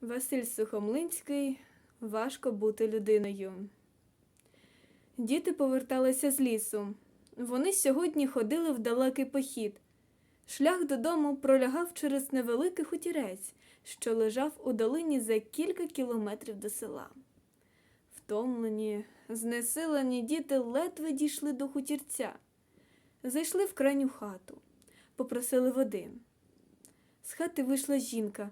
Василь Сухомлинський Важко бути людиною. Діти поверталися з лісу. Вони сьогодні ходили в далекий похід. Шлях додому пролягав через невеликий хутірець, що лежав у долині за кілька кілометрів до села. Втомлені, знесилені діти ледве дійшли до хутірця. Зайшли в крайню хату, попросили води. З хати вийшла жінка.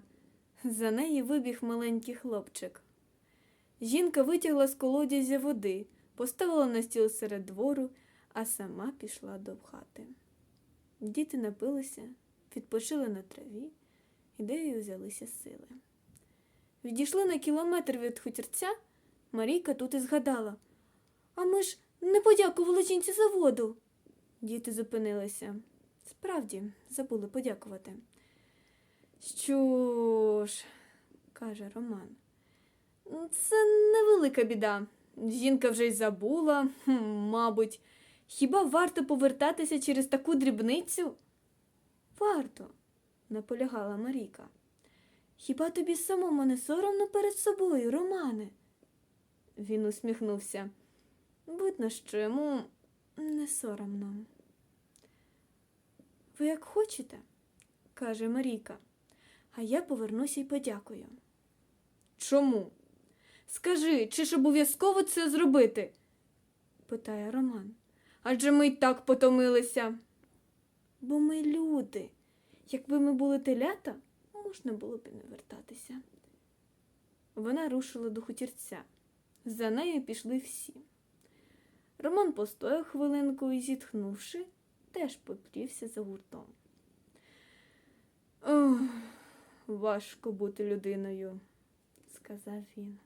За неї вибіг маленький хлопчик. Жінка витягла з колодязя води, поставила на стіл серед двору, а сама пішла до хати. Діти напилися, відпочили на траві, ідеєю взялися сили. Відійшли на кілометр від хутірця, Марійка тут і згадала. А ми ж не подякували жінці за воду. Діти зупинилися. Справді, забули подякувати. Що ж, каже Роман. Це невелика біда. Жінка вже й забула, хм, мабуть. Хіба варто повертатися через таку дрібницю? Варто, наполягала Марійка. Хіба тобі самому не соромно перед собою, Романе? Він усміхнувся. Видно, що йому не соромно. Ви як хочете, каже Марійка, а я повернуся і подякую. Чому? Скажи, чи ж обов'язково це зробити? питає Роман. Адже ми й так потомилися. Бо ми люди. Якби ми були телята, можна було б і не вертатися. Вона рушила до хутірця. За нею пішли всі. Роман постояв хвилинку і, зітхнувши, теж поплівся за гуртом. Важко бути людиною, сказав він.